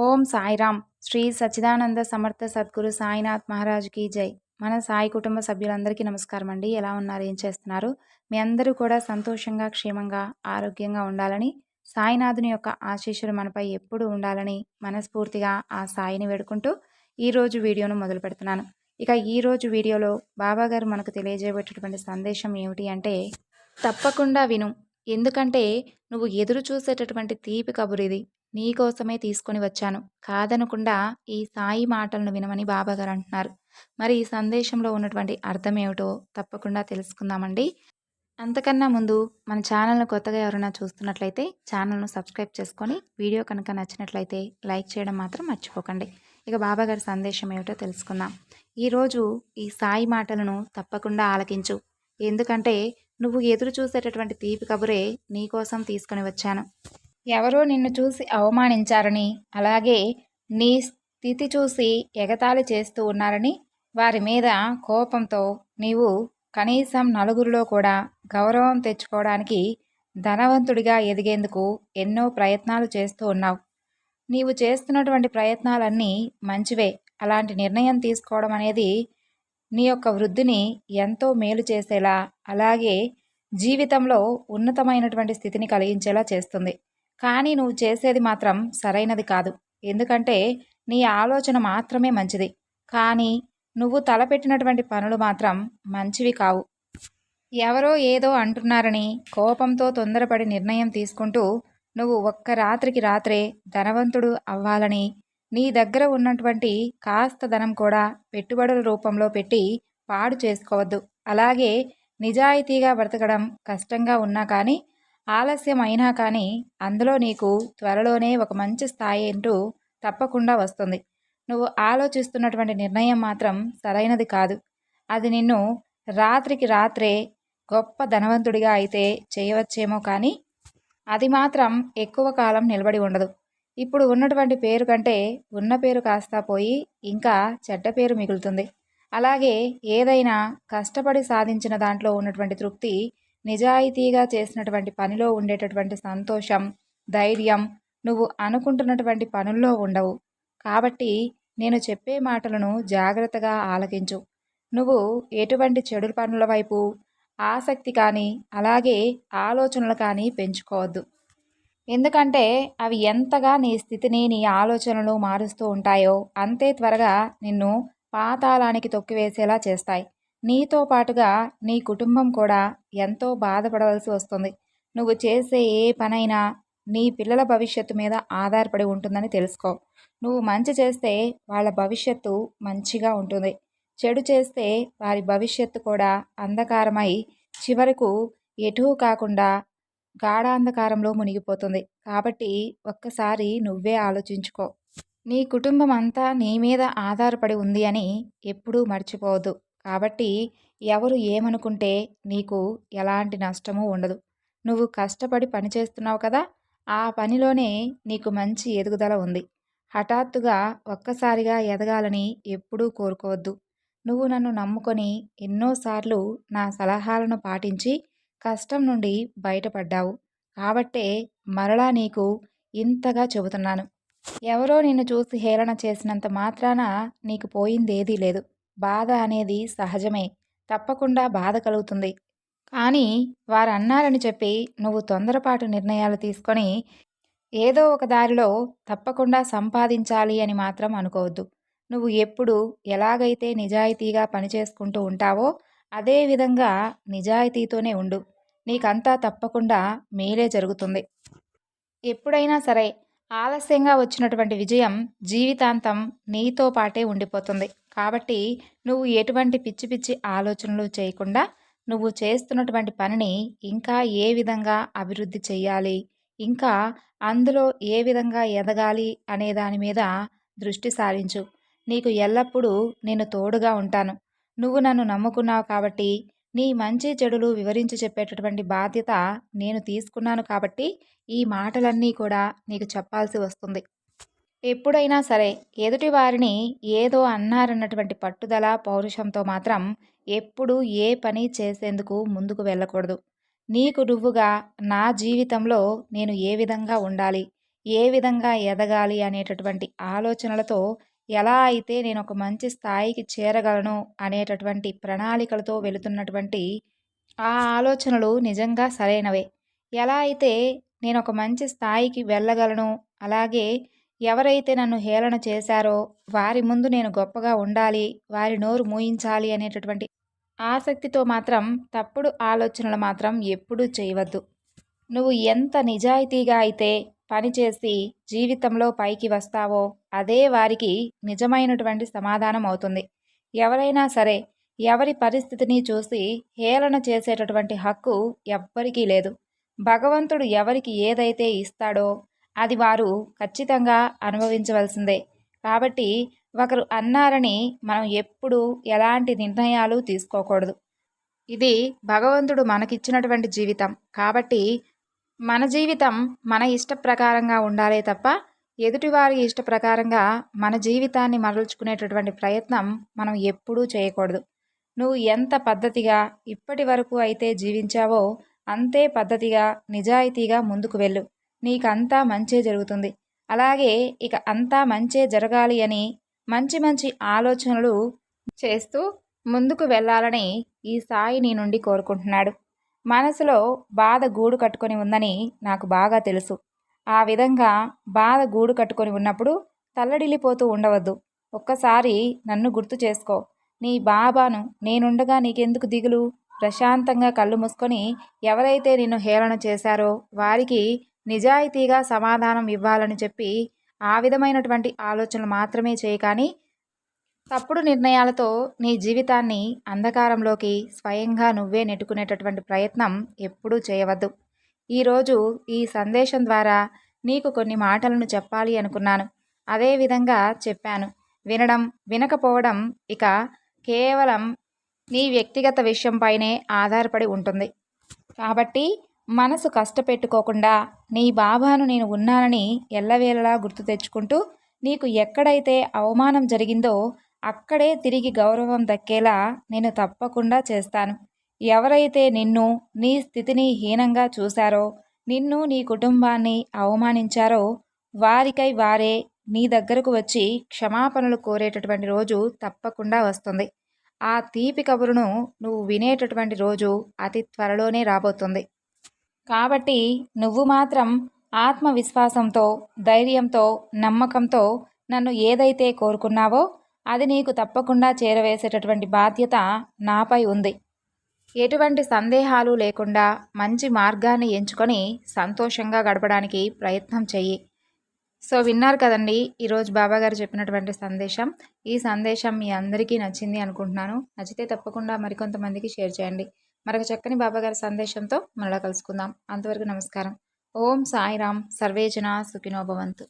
ఓం సాయిరామ్. శ్రీ సచ్చిదానంద సమర్థ సద్గురు సాయినాథ్ మహారాజ్కి జై. మన సాయి కుటుంబ సభ్యులందరికీ నమస్కారం అండి. ఎలా ఉన్నారు? ఏం చేస్తున్నారు? మీ అందరూ కూడా సంతోషంగా క్షేమంగా ఆరోగ్యంగా ఉండాలని సాయినాథుని యొక్క ఆశీస్సులు మనపై ఎప్పుడు ఉండాలని మనస్ఫూర్తిగా ఆ సాయిని వేడుకుంటూ ఈరోజు వీడియోను మొదలు పెడుతున్నాను. ఇక ఈరోజు వీడియోలో బాబాగారు మనకు తెలియజేయబెట్టేటువంటి సందేశం ఏమిటి అంటే తప్పకుండా విను. ఎందుకంటే నువ్వు ఎదురు చూసేటటువంటి తీపి కబురు ఇది. నీకోసమే తీసుకొని వచ్చాను. కాదనకుండా ఈ సాయి మాటలను వినమని బాబాగారు అంటున్నారు. మరి ఈ సందేశంలో ఉన్నటువంటి అర్థం ఏమిటో తప్పకుండా తెలుసుకుందామండి. అంతకన్నా ముందు మన ఛానల్ను కొత్తగా ఎవరైనా చూస్తున్నట్లయితే ఛానల్ను సబ్స్క్రైబ్ చేసుకొని వీడియో కనుక నచ్చినట్లయితే లైక్ చేయడం మాత్రం మర్చిపోకండి. ఇక బాబాగారి సందేశం ఏమిటో తెలుసుకుందాం. ఈరోజు ఈ సాయి మాటలను తప్పకుండా ఆలకించు. ఎందుకంటే నువ్వు ఎదురు చూసేటటువంటి తీపి కబురే నీకోసం తీసుకొని వచ్చాను. ఎవరో నిన్ను చూసి అవమానించారని అలాగే నీ స్థితి చూసి ఎగతాళి చేస్తూ ఉన్నారని వారి మీద కోపంతో నీవు కనీసం నలుగురిలో కూడా గౌరవం తెచ్చుకోవడానికి ధనవంతుడిగా ఎదిగేందుకు ఎన్నో ప్రయత్నాలు చేస్తూ ఉన్నావు. నీవు చేస్తున్నటువంటి ప్రయత్నాలన్నీ మంచివే. అలాంటి నిర్ణయం తీసుకోవడం అనేది నీ యొక్క వృద్ధిని ఎంతో మేలు చేసేలా అలాగే జీవితంలో ఉన్నతమైనటువంటి స్థితిని కలిగించేలా చేస్తుంది. కానీ నువ్వు చేసేది మాత్రం సరైనది కాదు. ఎందుకంటే నీ ఆలోచన మాత్రమే మంచిది. కానీ నువ్వు తలపెట్టినటువంటి పనులు మాత్రం మంచివి కావు. ఎవరో ఏదో అంటున్నారని కోపంతో తొందరపడి నిర్ణయం తీసుకుంటూ నువ్వు ఒక్క రాత్రికి రాత్రే ధనవంతుడు అవ్వాలని నీ దగ్గర ఉన్నటువంటి కాస్త ధనం కూడా పెట్టుబడుల రూపంలో పెట్టి పాడు చేసుకోవద్దు. అలాగే నిజాయితీగా బ్రతకడం కష్టంగా ఉన్నా కానీ ఆలస్యం అయినా కానీ అందులో నీకు త్వరలోనే ఒక మంచి స్థాయి అంటూ తప్పకుండా వస్తుంది. నువ్వు ఆలోచిస్తున్నటువంటి నిర్ణయం మాత్రం సరైనది కాదు. అది నిన్ను రాత్రికి రాత్రే గొప్ప ధనవంతుడిగా అయితే చేయవచ్చేమో కానీ అది మాత్రం ఎక్కువ కాలం నిలబడి ఉండదు. ఇప్పుడు ఉన్నటువంటి పేరు కంటే ఉన్న పేరు కాస్తా పోయి ఇంకా చెడ్డ పేరు మిగులుతుంది. అలాగే ఏదైనా కష్టపడి సాధించిన దాంట్లో ఉన్నటువంటి తృప్తి నిజాయితీగా చేసినటువంటి పనిలో ఉండేటటువంటి సంతోషం ధైర్యం నువ్వు అనుకుంటున్నటువంటి పనుల్లో ఉండవు. కాబట్టి నేను చెప్పే మాటలను జాగ్రత్తగా ఆలకించు. నువ్వు ఎటువంటి చెడు పనుల వైపు ఆసక్తి కానీ అలాగే ఆలోచనలు కానీ పెంచుకోవద్దు. ఎందుకంటే అవి ఎంతగా నీ స్థితిని నీ ఆలోచనలు మారుస్తూ ఉంటాయో అంతే త్వరగా నిన్ను పాతాళానికి తొక్కివేసేలా చేస్తాయి. నీతో పాటుగా నీ కుటుంబం కూడా ఎంతో బాధపడవలసి వస్తుంది. నువ్వు చేసే ఏ పనైనా నీ పిల్లల భవిష్యత్తు మీద ఆధారపడి ఉంటుందని తెలుసుకో. నువ్వు మంచి చేస్తే వాళ్ళ భవిష్యత్తు మంచిగా ఉంటుంది. చెడు చేస్తే వారి భవిష్యత్తు కూడా అంధకారమై చివరకు ఎటూ కాకుండా గాఢాంధకారంలో మునిగిపోతుంది. కాబట్టి ఒక్కసారి నువ్వే ఆలోచించుకో. నీ కుటుంబం అంతా నీ మీద ఆధారపడి ఉంది అని ఎప్పుడూ మర్చిపోవద్దు. కాబట్టి ఎవరు ఏమనుకుంటే నీకు ఎలాంటి నష్టము ఉండదు. నువ్వు కష్టపడి పని చేస్తున్నావు కదా ఆ పనిలోనే నీకు మంచి ఎదుగుదల ఉంది. హఠాత్తుగా ఒక్కసారిగా ఎదగాలని ఎప్పుడూ కోరుకోవద్దు. నువ్వు నన్ను నమ్ముకొని ఎన్నోసార్లు నా సలహాలను పాటించి కష్టం నుండి బయటపడ్డావు. కాబట్టే మరలా నీకు ఇంతగా చెబుతున్నాను. ఎవరో నిన్ను చూసి హేళన చేసినంత మాత్రాన నీకు పోయిందేదీ లేదు. బాధ అనేది సహజమే. తప్పకుండా బాధ కలుగుతుంది. కానీ వారు అన్నారని చెప్పి నువ్వు తొందరపాటు నిర్ణయాలు తీసుకొని ఏదో ఒక దారిలో తప్పకుండా సంపాదించాలి అని మాత్రం అనుకోవద్దు. నువ్వు ఎప్పుడు ఎలాగైతే నిజాయితీగా పనిచేసుకుంటూ ఉంటావో అదే విధంగా నిజాయితీతోనే ఉండు. నీకంతా తప్పకుండా మేలే జరుగుతుంది. ఎప్పుడైనా సరే ఆలస్యంగా వచ్చినటువంటి విజయం జీవితాంతం నీతో పాటే ఉండిపోతుంది. కాబట్టి నువ్వు ఎటువంటి పిచ్చి పిచ్చి ఆలోచనలు చేయకుండా నువ్వు చేస్తున్నటువంటి పనిని ఇంకా ఏ విధంగా అభివృద్ధి చేయాలి ఇంకా అందులో ఏ విధంగా ఎదగాలి అనే దాని మీద దృష్టి సారించు. నీకు ఎల్లప్పుడూ నేను తోడుగా ఉంటాను. నువ్వు నన్ను నమ్ముకున్నావు కాబట్టి నీ మంచి చెడులు వివరించి చెప్పేటటువంటి బాధ్యత నేను తీసుకున్నాను కాబట్టి ఈ మాటలన్నీ కూడా నీకు చెప్పాల్సి వస్తుంది. ఎప్పుడైనా సరే ఎదుటి వారిని ఏదో అన్నారన్నటువంటి పట్టుదల పౌరుషంతో మాత్రం ఎప్పుడు ఏ పని చేసేందుకు ముందుకు వెళ్ళకూడదు. నీకు నువ్వుగా నా జీవితంలో నేను ఏ విధంగా ఉండాలి ఏ విధంగా ఎదగాలి అనేటటువంటి ఆలోచనలతో ఎలా అయితే నేను ఒక మంచి స్థాయికి చేరగలను అనేటటువంటి ప్రణాళికలతో వెళుతున్నటువంటి ఆ ఆలోచనలు నిజంగా సరైనవే. ఎలా అయితే నేను ఒక మంచి స్థాయికి వెళ్ళగలను అలాగే ఎవరైతే నన్ను హేళన చేశారో వారి ముందు నేను గొప్పగా ఉండాలి వారి నోరు మూయించాలి అనేటటువంటి ఆసక్తితో మాత్రం తప్పుడు ఆలోచనలు మాత్రం ఎప్పుడూ చేయవద్దు. నువ్వు ఎంత నిజాయితీగా అయితే పనిచేసి జీవితంలో పైకి వస్తావో అదే వారికి నిజమైనటువంటి సమాధానం అవుతుంది. ఎవరైనా సరే ఎవరి పరిస్థితిని చూసి హేళన చేసేటటువంటి హక్కు ఎవ్వరికీ లేదు. భగవంతుడు ఎవరికి ఏదైతే ఇస్తాడో అది వారు ఖచ్చితంగా అనుభవించవలసిందే. కాబట్టి ఒకరు అన్నారని మనం ఎప్పుడు ఎలాంటి నిర్ణయాలు తీసుకోకూడదు. ఇది భగవంతుడు మనకిచ్చినటువంటి జీవితం. కాబట్టి మన జీవితం మన ఇష్ట ప్రకారంగా ఉండాలే తప్ప ఎదుటివారి ఇష్ట ప్రకారంగా మన జీవితాన్ని మరల్చుకునేటటువంటి ప్రయత్నం మనం ఎప్పుడూ చేయకూడదు. నువ్వు ఎంత పద్ధతిగా ఇప్పటి వరకు అయితే జీవించావో అంతే పద్ధతిగా నిజాయితీగా ముందుకు వెళ్ళు. నీకంతా మంచే జరుగుతుంది. అలాగే ఇక అంతా మంచే జరగాలి అని మంచి మంచి ఆలోచనలు చేస్తూ ముందుకు వెళ్ళాలని ఈ సాయి నీ నుండి కోరుకుంటున్నాడు. మనసులో బాధ గూడు కట్టుకొని ఉందని నాకు బాగా తెలుసు. ఆ విధంగా బాధ గూడు కట్టుకొని ఉన్నప్పుడు తల్లడిల్లిపోతూ ఉండవద్దు. ఒక్కసారి నన్ను గుర్తు చేసుకో. నీ బాబాను నేనుండగా నీకెందుకు దిగులు? ప్రశాంతంగా కళ్ళు మూసుకొని ఎవరైతే నిన్ను హేళన చేశారో వారికి నిజాయితీగా సమాధానం ఇవ్వాలని చెప్పి ఆ విధమైనటువంటి ఆలోచనలు మాత్రమే చేయి కానీ తప్పుడు నిర్ణయాలతో నీ జీవితాన్ని అంధకారంలోకి స్వయంగా నువ్వే నెట్టుకునేటటువంటి ప్రయత్నం ఎప్పుడూ చేయవద్దు. ఈరోజు ఈ సందేశం ద్వారా నీకు కొన్ని మాటలను చెప్పాలి అనుకున్నాను. అదేవిధంగా చెప్పాను. వినడం వినకపోవడం ఇక కేవలం నీ వ్యక్తిగత విషయంపైనే ఆధారపడి ఉంటుంది. కాబట్టి మనసు కష్టపెట్టుకోకుండా నీ బాబాను నేను ఉన్నానని ఎల్లవేళలా గుర్తు తెచ్చుకుంటూ నీకు ఎక్కడైతే అవమానం జరిగిందో అక్కడే తిరిగి గౌరవం దక్కేలా నేను తప్పకుండా చేస్తాను. ఎవరైతే నిన్ను నీ స్థితిని హీనంగా చూశారో నిన్ను నీ కుటుంబాన్ని అవమానించారో వారికై వారే నీ దగ్గరకు వచ్చి క్షమాపణలు కోరేటటువంటి రోజు తప్పకుండా వస్తుంది. ఆ తీపి కబురును నువ్వు వినేటటువంటి రోజు అతి త్వరలోనే రాబోతుంది. కాబట్టి నువ్వు మాత్రం ఆత్మవిశ్వాసంతో ధైర్యంతో నమ్మకంతో నన్ను ఏదైతే కోరుకున్నావో అది నీకు తప్పకుండా చేరవేసేటటువంటి బాధ్యత నాపై ఉంది. ఎటువంటి సందేహాలు లేకుండా మంచి మార్గాన్ని ఎంచుకొని సంతోషంగా గడపడానికి ప్రయత్నం చెయ్యి. సో విన్నారు కదండి ఈరోజు బాబాగారు చెప్పినటువంటి సందేశం. ఈ సందేశం మీ అందరికీ నచ్చింది అనుకుంటున్నాను. నచ్చితే తప్పకుండా మరికొంతమందికి షేర్ చేయండి. మరొక చక్కని బాబాగారి సందేశంతో మరలా కలుసుకుందాం. అంతవరకు నమస్కారం. ఓం సాయిరామ్ సర్వేజన సుఖినోభవంతు